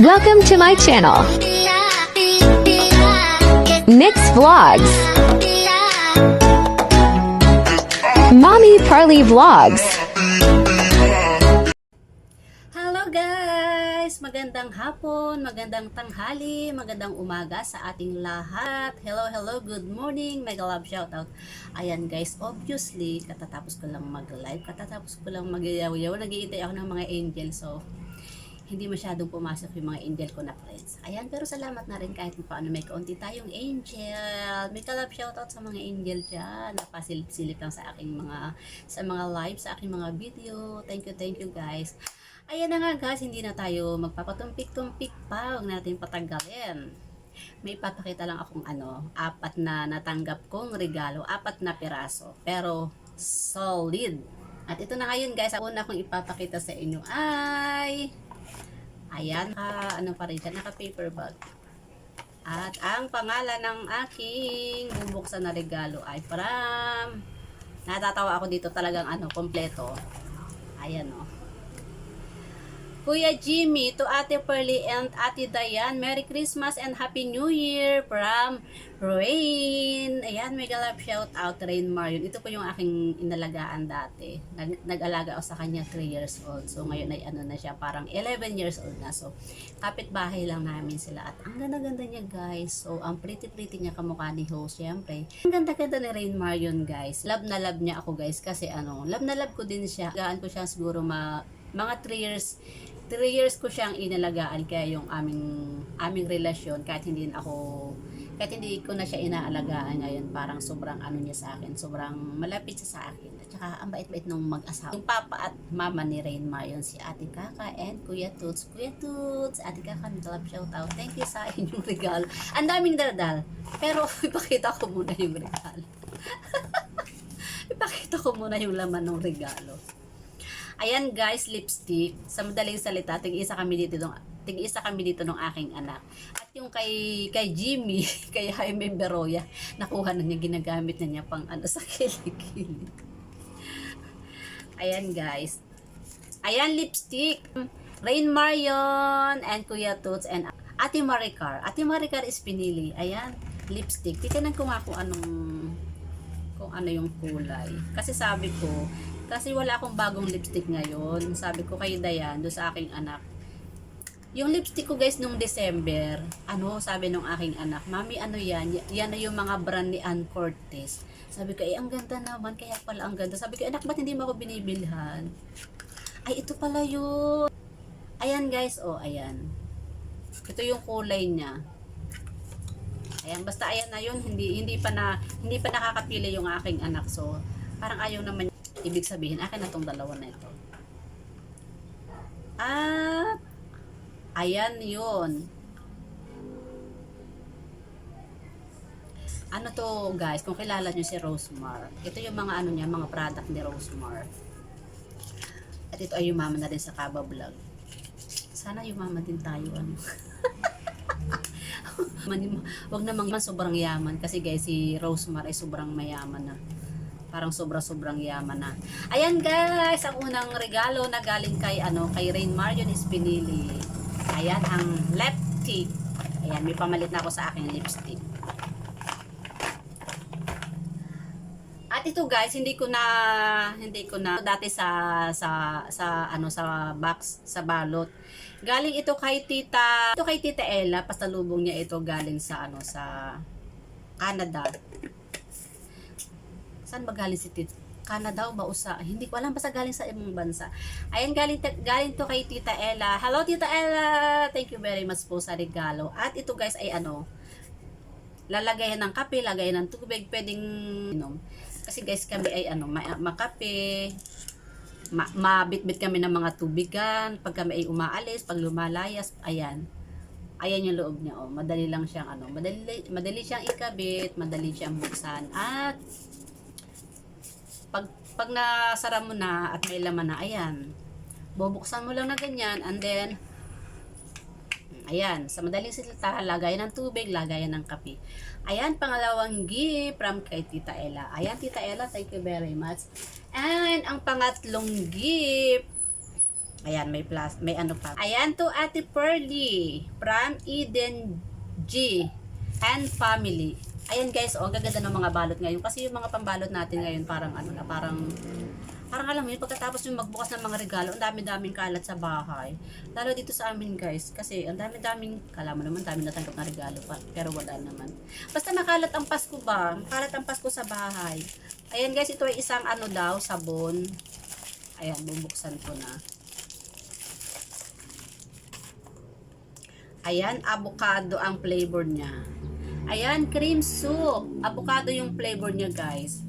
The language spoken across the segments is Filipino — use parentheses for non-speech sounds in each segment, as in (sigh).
Welcome to my channel, Nix Vlogs. Mommy Parley Vlogs. Magandang hapon, magandang tanghali, magandang umaga sa ating lahat. Hello, hello, good morning, mega love shoutout. Ayan guys, obviously, katatapos ko lang mag-live, katatapos ko lang mag-yaw-yaw, nag-iintay ako ng mga angel, so hindi masyadong pumasok yung mga angel ko na friends. Ayan, pero salamat na rin kahit paano may kaunti tayong angel. May kalab shoutout sa mga angel dyan. Napasilip-silip lang sa aking mga sa mga live, sa aking mga video. Thank you, thank you guys. Ayan na nga guys, hindi na tayo magpapatumpik-tumpik pa. Huwag natin patagalin. May ipapakita lang akong ano, apat na natanggap kong regalo, apat na piraso. Pero solid. At ito na ngayon guys, ang una kong ipapakita sa inyo ay Ayan, naka, ano pa rin siya, naka paper bag. At ang pangalan ng aking bubuksan na regalo ay from, natatawa ako dito talagang ano, kompleto. Ayan o. Kuya Jimmy, to Ate Pearly and Ate Diane, Merry Christmas and Happy New Year from Rain. Ayan, mega love shout out Rain Marion. Ito po yung aking inalagaan dati. Nag, nag-alaga ako sa kanya 3 years old. So ngayon ay ano na siya, parang 11 years old na. So kapitbahay lang namin sila. At ang ganda-ganda niya guys. So ang pretty-pretty niya kamukha ni Ho, syempre. Ang ganda-ganda ni Rain Marion guys. Love na love niya ako guys kasi ano, love na love ko din siya. Gaan ko siya siguro ma, mga 3 years 3 years ko siyang inalagaan kaya yung aming aming relasyon kahit hindi ako kahit hindi ko na siya inaalagaan ngayon parang sobrang ano niya sa akin sobrang malapit siya sa akin at saka ang bait-bait nung mag-asawa. Yung papa at mama ni Rain Marion si Ate Kaka and Kuya Toots. Kuya Toots Ate Kaka nag-love shout out. Thank you sa inyong regalo ang daming daldal pero (laughs) ipakita ko muna yung regalo (laughs) ipakita ko muna yung laman ng regalo Ayan guys, lipstick. Sa madaling salita, tig-isa kami dito ng tig-isa kami dito ng aking anak. At yung kay kay Jimmy, (laughs) kay Jaime Beroya, nakuha na niya ginagamit na niya pang ano (laughs) sa kilikili. Ayan guys. Ayan lipstick. Rain Marion and Kuya Toots and Ate Maricar. Ate Maricar is pinili. Ayan, lipstick. Titinan ko nga kung anong kung ano yung kulay. Kasi sabi ko, kasi wala akong bagong lipstick ngayon. Sabi ko kay Dayan, do sa aking anak. Yung lipstick ko guys nung December, ano, sabi nung aking anak, Mami, ano yan? Yan na yung mga brand ni Ann Cortez. Sabi ko, eh, ang ganda naman, kaya pala ang ganda. Sabi ko, anak, ba't hindi mo ako binibilhan? Ay, ito pala yun. Ayan guys, oh, ayan. Ito yung kulay niya. Ayan, basta ayan na yun, hindi hindi pa na hindi pa nakakapili yung aking anak. So, parang ayaw naman ibig sabihin akin na tong dalawa na ito. At ayan yun. Ano to guys, kung kilala nyo si Rosemar, ito yung mga ano niya, mga product ni Rosemar. At ito ay umama na rin sa Kaba Vlog. Sana umama din tayo ano. (laughs) Wag namang man sobrang yaman kasi guys si Rosemar ay sobrang mayaman na. Parang sobra-sobrang yaman na. Ayan guys, ang unang regalo na galing kay ano, kay Rain Marion is pinili. Ayan ang lipstick. Ayan, may pamalit na ako sa aking lipstick. At ito guys, hindi ko na hindi ko na dati sa sa sa ano sa box sa balot. Galing ito kay Tita, ito kay Tita Ella, pasalubong niya ito galing sa ano sa Canada. Saan ba galing si Tita? Canada ba usa? Hindi ko alam basta galing sa ibang bansa. Ayan galing galing to kay Tita Ella. Hello Tita Ella. Thank you very much po sa regalo. At ito guys ay ano lalagayan ng kape, lagayan ng tubig, pwedeng inom. Kasi guys, kami ay ano, ma- makape, ma- mabitbit kami ng mga tubigan, pag kami ay umaalis, pag lumalayas, ayan. Ayan yung loob niya, oh. Madali lang siyang ano, madali, madali siyang ikabit, madali siyang buksan, at pag, pag nasara mo na at may laman na, ayan, bubuksan mo lang na ganyan, and then, Ayan, sa madaling salita, lagayan ng tubig, lagayan ng kape. Ayan, pangalawang gift from kay Tita Ella. Ayan, Tita Ella, thank you very much. And ang pangatlong gift, ayan, may plus, may ano pa. Ayan to Ate Pearly from Eden G and family. Ayan guys, oh, gaganda ng mga balot ngayon. Kasi yung mga pambalot natin ngayon, parang ano na, parang parang alam mo yun, pagkatapos yung magbukas ng mga regalo, ang dami-daming kalat sa bahay. Lalo dito sa amin guys, kasi ang dami-daming, kala mo naman, dami natanggap na regalo pa, pero wala naman. Basta nakalat ang Pasko ba? Nakalat ang Pasko sa bahay. Ayan guys, ito ay isang ano daw, sabon. Ayan, bubuksan ko na. Ayan, avocado ang flavor niya. Ayan, cream soup. Avocado yung flavor niya, guys.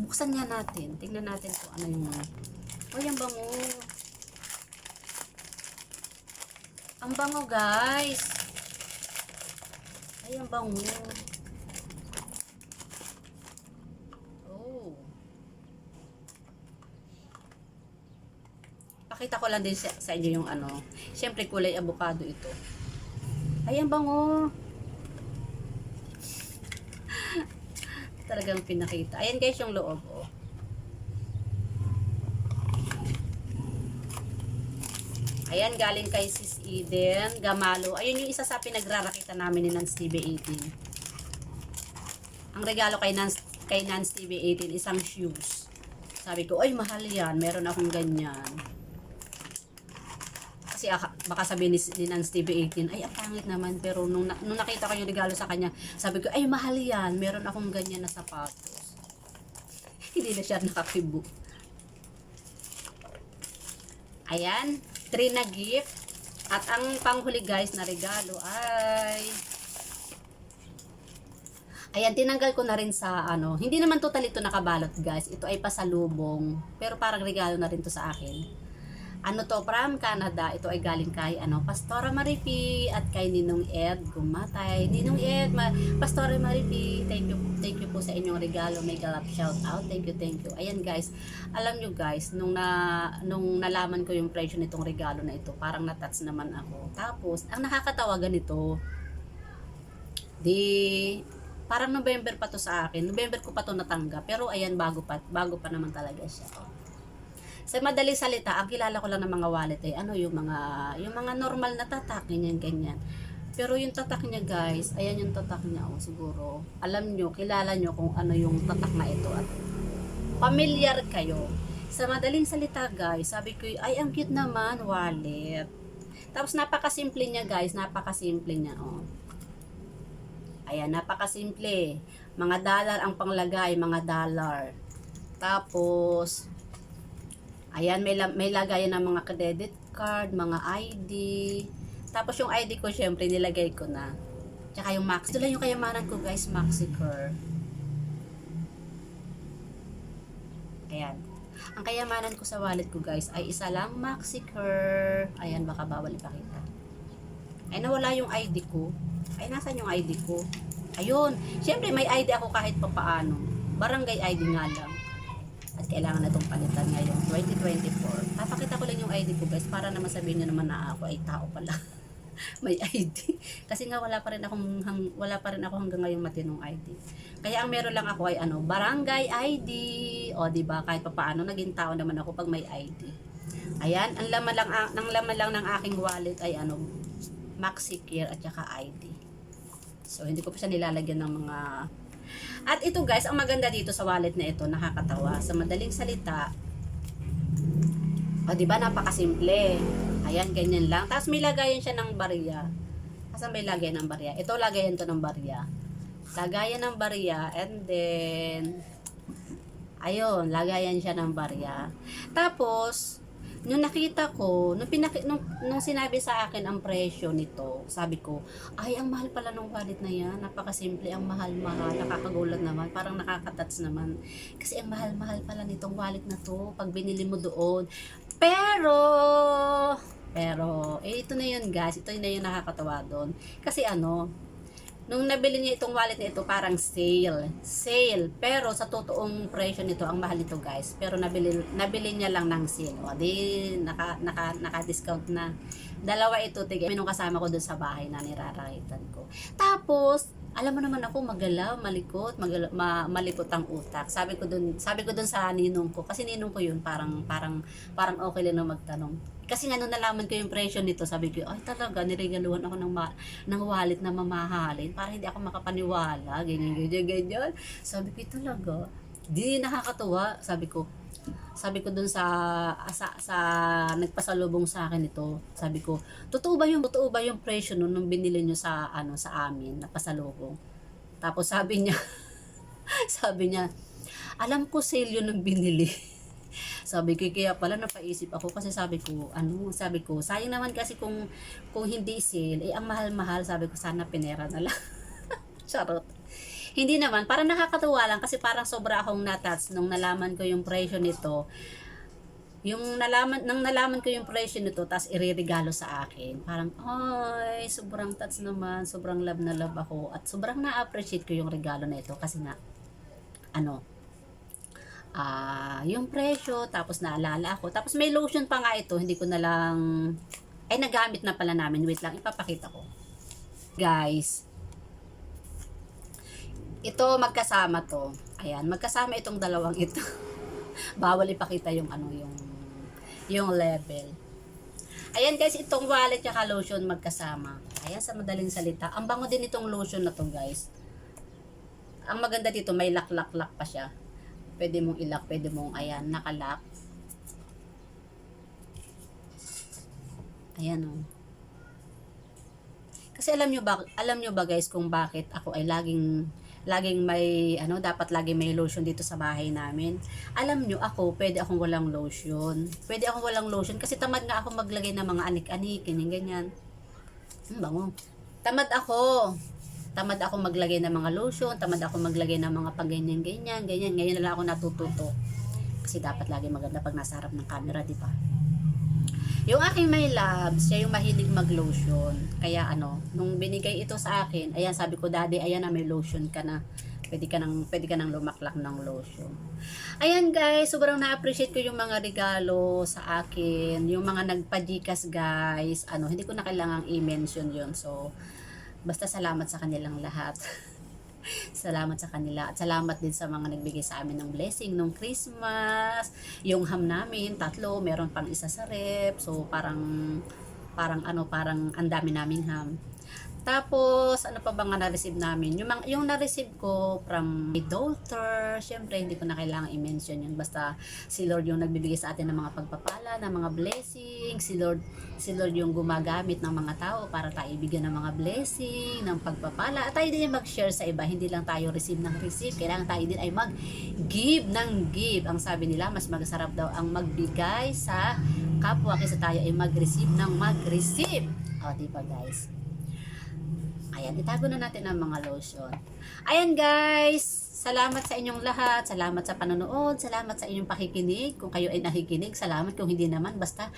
Buksan nga natin. Tingnan natin kung ano yung... Oh, yung bango. Ang bango, guys. Ay, ang bango. Oh. Pakita ko lang din sa, sa inyo yung ano. Siyempre, kulay avocado ito. Ay, ang bango. Talagang pinakita. Ayan guys yung loob. Oh. Ayan, galing kay Sis Eden, Gamalo. Ayun yung isa sa pinagrarakita namin ni Nance TV 18. Ang regalo kay Nance, kay Nance TV 18, isang shoes. Sabi ko, ay mahal yan, meron akong ganyan. Kasi aka- baka sabihin ni, ni Nance TV 18, ay ang pangit naman. Pero nung, nung nakita ko yung regalo sa kanya, sabi ko, ay mahal yan, meron akong ganyan na sapatos. (laughs) Hindi na siya nakakibo. Ayan, three na gift. At ang panghuli guys na regalo ay Ayan, tinanggal ko na rin sa ano. Hindi naman totally ito nakabalot guys. Ito ay pasalubong. Pero parang regalo na rin to sa akin. Ano to, from Canada. Ito ay galing kay ano, Pastora Maripi at kay Ninong Ed Gumatay. Ninong Ed, ma Pastora Maripi, thank you, thank you po sa inyong regalo. May galap shout out. Thank you, thank you. Ayan guys, alam nyo guys, nung, na, nung nalaman ko yung presyo nitong regalo na ito, parang natats naman ako. Tapos, ang nakakatawa ganito, di, parang November pa to sa akin. November ko pa to natanggap. Pero ayan, bago pa, bago pa naman talaga siya. Oh. Sa madaling salita, ang kilala ko lang ng mga wallet ay ano yung mga yung mga normal na tatak ganyan ganyan. Pero yung tatak niya guys, ayan yung tatak niya oh, siguro. Alam nyo, kilala nyo kung ano yung tatak na ito at familiar kayo. Sa madaling salita guys, sabi ko, ay ang cute naman wallet. Tapos napakasimple niya guys, napakasimple niya oh. Ayan, napakasimple. Mga dollar ang panglagay, mga dollar. Tapos, ayan, may, may lagayan ng mga credit card, mga ID. Tapos yung ID ko, syempre, nilagay ko na. Tsaka yung Max. Ito lang yung kayamanan ko, guys, Maxicur. Ayan. Ang kayamanan ko sa wallet ko, guys, ay isa lang Maxicur. Ayan, baka bawal ipakita. Ay, nawala yung ID ko. Ay, nasan yung ID ko? Ayun. Siyempre, may ID ako kahit pa paano. Barangay ID nga lang. At kailangan na itong palitan ngayon, 2024. Papakita ko lang yung ID ko, guys, para naman sabihin nyo naman na ako ay tao pala. (laughs) may ID. Kasi nga wala pa rin akong hang, wala pa rin ako hanggang ngayon matinong ID. Kaya ang meron lang ako ay ano, barangay ID. O di ba kahit papaano naging tao naman ako pag may ID. Ayan, ang laman lang ang, ang laman lang ng aking wallet ay ano, MaxiCare at saka ID. So hindi ko pa siya nilalagyan ng mga At ito guys, ang maganda dito sa wallet na ito, nakakatawa. Sa madaling salita, o, di ba napakasimple. Ayan, ganyan lang. Tapos may lagayan siya ng barya. Kasi may lagayan ng barya. Ito, lagayan to ng barya. Lagayan ng barya. And then, ayun, lagayan siya ng barya. Tapos, nung nakita ko, nung, pinaki, nung, nung sinabi sa akin ang presyo nito, sabi ko, ay, ang mahal pala ng wallet na yan. Napakasimple, ang mahal-mahal. Nakakagulat naman. Parang nakakatats naman. Kasi ang mahal-mahal pala nitong wallet na to. Pag binili mo doon. Pero, pero, eh, ito na yun guys. Ito na yung nakakatawa doon. Kasi ano, nung nabili niya itong wallet na ito, parang sale. Sale. Pero sa totoong presyo nito, ang mahal nito guys. Pero nabili, nabili niya lang ng sale. O, di, naka, naka, naka-discount na. Dalawa ito, tigay. Minong kasama ko dun sa bahay na nirarakitan ko. Tapos, alam mo naman ako magalaw, malikot, magalaw, ma, malikot ang utak. Sabi ko dun, sabi ko dun sa ninong ko kasi ninong ko yun parang parang parang okay lang magtanong. Kasi nga nung nalaman ko yung presyo nito, sabi ko, ay talaga, niregaluhan ako ng, ma- ng wallet na mamahalin para hindi ako makapaniwala, ganyan, ganyan, ganyan. Sabi ko, talaga, di nakakatuwa. Sabi ko, sabi ko dun sa, sa, sa nagpasalubong sa akin ito, sabi ko, totoo ba yung, totoo ba yung presyo nun nung binili nyo sa, ano, sa amin, na pasalubong? Tapos sabi niya, (laughs) sabi niya, alam ko sale yun nung binili. Sabi ko, kaya pala napaisip ako kasi sabi ko, ano, sabi ko, sayang naman kasi kung, kung hindi sale, eh, ang mahal-mahal, sabi ko, sana pinera na lang. (laughs) Charot. Hindi naman, parang nakakatuwa lang kasi parang sobra akong natats nung nalaman ko yung presyo nito. Yung nalaman, nang nalaman ko yung presyo nito, tapos iririgalo sa akin. Parang, ay, sobrang tats naman, sobrang love na love ako. At sobrang na-appreciate ko yung regalo na ito kasi nga, ano, ah, yung presyo, tapos naalala ako. Tapos may lotion pa nga ito, hindi ko na lang, ay nagamit na pala namin. Wait lang, ipapakita ko. Guys, ito magkasama to. Ayan, magkasama itong dalawang ito. (laughs) Bawal ipakita yung ano yung yung level. Ayan guys, itong wallet at lotion magkasama. Ayan sa madaling salita. Ang bango din itong lotion na to guys. Ang maganda dito may lock-lock-lock pa siya. Pwede mong ilak, pwede mong ayan, nakalock. Ayan oh. Kasi alam nyo ba, alam nyo ba guys kung bakit ako ay laging laging may ano dapat lagi may lotion dito sa bahay namin. Alam nyo ako, pwede akong walang lotion. Pwede akong walang lotion kasi tamad nga ako maglagay ng mga anik-anik, ganyan ganyan. Ang bango. Tamad ako. Tamad ako maglagay ng mga lotion, tamad ako maglagay ng mga pang ganyan. Ngayon na lang ako natututo. Kasi dapat lagi maganda pag nasa harap ng camera, di ba? Yung aking my love, siya yung mahilig mag-lotion. Kaya ano, nung binigay ito sa akin, ayan sabi ko, daddy, ayan na may lotion ka na. Pwede ka nang, pwede ka nang lumaklak ng lotion. Ayan guys, sobrang na-appreciate ko yung mga regalo sa akin. Yung mga nagpa-Gcash guys. Ano, hindi ko na kailangang i-mention yun. So, basta salamat sa kanilang lahat. (laughs) salamat sa kanila. At salamat din sa mga nagbigay sa amin ng blessing nung Christmas. Yung ham namin tatlo meron pang isa sa rep. So parang parang ano parang ang dami naming ham tapos, ano pa ba nga na-receive namin? Yung, yung na-receive ko from my daughter, syempre, hindi ko na kailangan i-mention yun. Basta, si Lord yung nagbibigay sa atin ng mga pagpapala, ng mga blessing. Si Lord, si Lord yung gumagamit ng mga tao para tayo ibigyan ng mga blessing, ng pagpapala. At tayo din yung mag-share sa iba. Hindi lang tayo receive ng receive. Kailangan tayo din ay mag-give ng give. Ang sabi nila, mas masarap daw ang magbigay sa kapwa kaysa tayo ay mag-receive ng mag-receive. O, di ba guys? Ayan, itago na natin ang mga lotion. Ayan guys, salamat sa inyong lahat. Salamat sa panonood. Salamat sa inyong pakikinig. Kung kayo ay nakikinig, salamat. Kung hindi naman, basta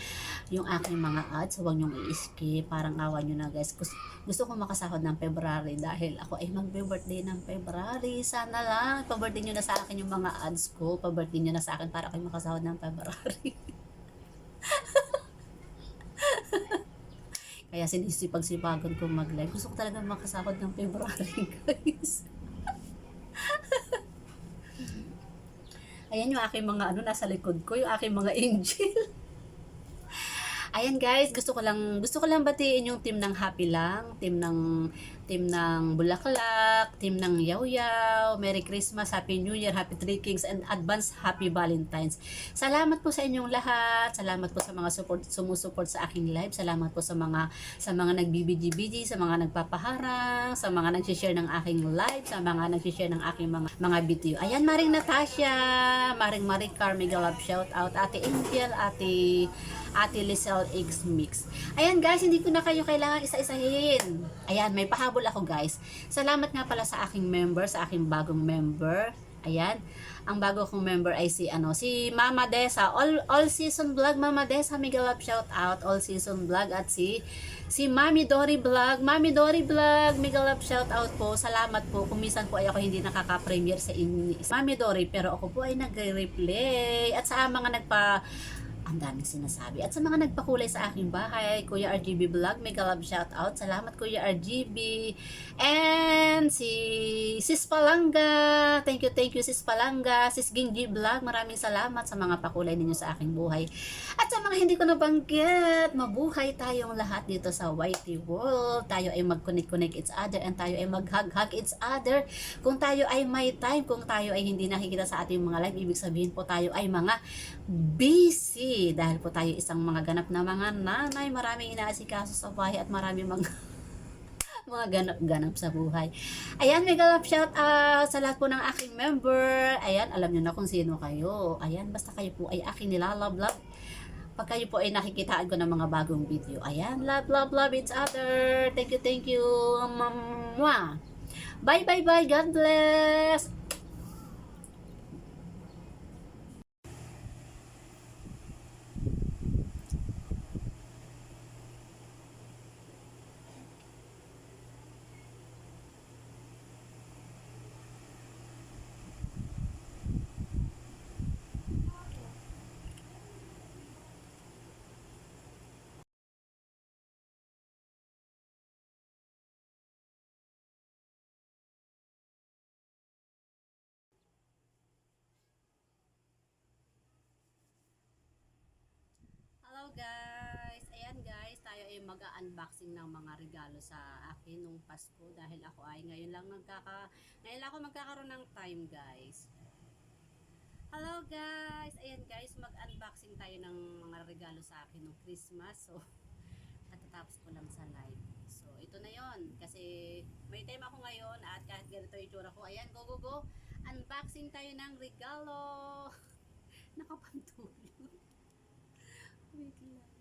yung aking mga ads, huwag niyong i-skip. Parang awan nyo na guys. Gusto, gusto ko makasahod ng February dahil ako ay magbe-birthday ng February. Sana lang, pa-birthday nyo na sa akin yung mga ads ko. Pa-birthday nyo na sa akin para kayo makasahod ng February. (laughs) Kaya sinisipag-sipagan ko mag-live. Gusto ko talaga makasahod ng February, (laughs) guys. Ayan yung aking mga ano nasa likod ko, yung aking mga angel. Ayan guys, gusto ko lang gusto ko lang batiin yung team ng Happy lang, team ng team ng Bulaklak, team ng Yaw Yaw, Merry Christmas, Happy New Year, Happy Three Kings, and advance Happy Valentine's. Salamat po sa inyong lahat. Salamat po sa mga support sumusuport sa aking live. Salamat po sa mga sa mga nagbibiji-biji, sa mga nagpapaharang, sa mga nag-share ng aking live, sa mga nag-share ng aking mga mga video. Ayan, Maring Natasha, Maring Maricar, mega love shout out, Ate Angel, Ate Ate Lizelle X Mix. Ayan guys, hindi ko na kayo kailangan isa-isahin. Ayan, may pahabol ako guys. Salamat nga pala sa aking member, sa aking bagong member. Ayan. Ang bago kong member ay si ano, si Mama Desa. All all season vlog Mama Desa, mega love shout out all season vlog at si si Mami Dory Vlog. Mami Dory Vlog, mega love shout out po. Salamat po. Kung minsan po ay ako hindi nakaka-premiere sa inyo. Mami Dory, pero ako po ay nagre-replay. At sa mga nagpa ang daming sinasabi. At sa mga nagpakulay sa aking bahay, Kuya RGB Vlog, mega love shout out. Salamat Kuya RGB. And si Sis Palanga. Thank you, thank you Sis Palanga. Sis Ginggi Vlog, maraming salamat sa mga pakulay ninyo sa aking buhay. At sa mga hindi ko nabanggit, mabuhay tayong lahat dito sa YT World. Tayo ay mag-connect-connect each other and tayo ay mag-hug-hug each other. Kung tayo ay may time, kung tayo ay hindi nakikita sa ating mga live, ibig sabihin po tayo ay mga busy dahil po tayo isang mga ganap na mga nanay, maraming inaasikaso sa bahay at maraming mga (laughs) mga ganap-ganap sa buhay. Ayan, mega love shout out sa lahat po ng aking member. Ayan, alam nyo na kung sino kayo. Ayan, basta kayo po ay aking nilalove, love. Pag kayo po ay nakikitaan ko ng mga bagong video. Ayan, love, love, love each other. Thank you, thank you. Mwah. Bye, bye, bye. God bless. Hello guys! Ayan guys, tayo ay mag-unboxing ng mga regalo sa akin nung Pasko dahil ako ay ngayon lang nagkaka ngayon lang ako magkakaroon ng time guys. Hello guys! Ayan guys, mag-unboxing tayo ng mga regalo sa akin nung Christmas. So, (laughs) katatapos ko lang sa live. So, ito na yon kasi may time ako ngayon at kahit ganito yung itsura ko. Ayan, go go go! Unboxing tayo ng regalo! (laughs) Nakapantulog. (laughs) Wait lang.